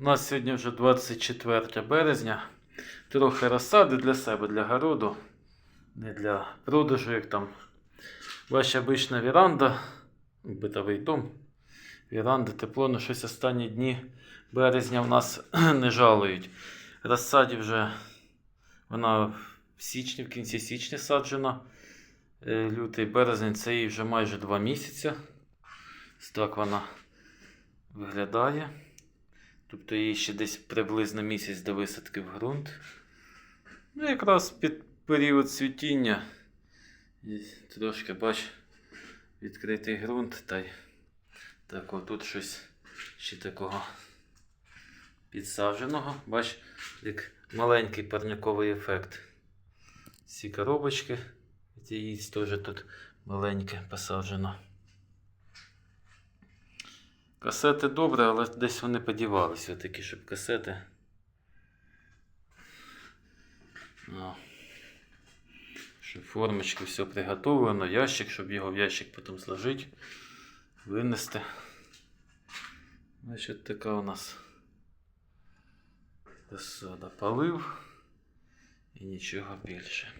У нас сьогодні вже 24 березня. Трохи розсади для себе, для городу. Не для продажу, як там. Ваша обична віранда, битовий дом. Віранда, тепло, ну щось останні дні березня в нас не жалують. Розсаді вже вона в січні, в кінці січня саджена. Е, Лютий березень це їй вже майже 2 місяці. Так вона виглядає. Тобто їй ще десь приблизно місяць до висадки в ґрунт. Ну, якраз під період цвітіння. І трошки, бач, відкритий ґрунт. Та й так отут щось ще такого підсадженого. Бач, як маленький парниковий ефект. Ці коробочки. Її теж тут маленьке посаджено. Касети добре, але десь вони подівалися такі, щоб касети. О. Щоб формочки все приготовлено, ящик, щоб його в ящик потім зложити, винести. Значить, така у нас розсада полив і нічого більше.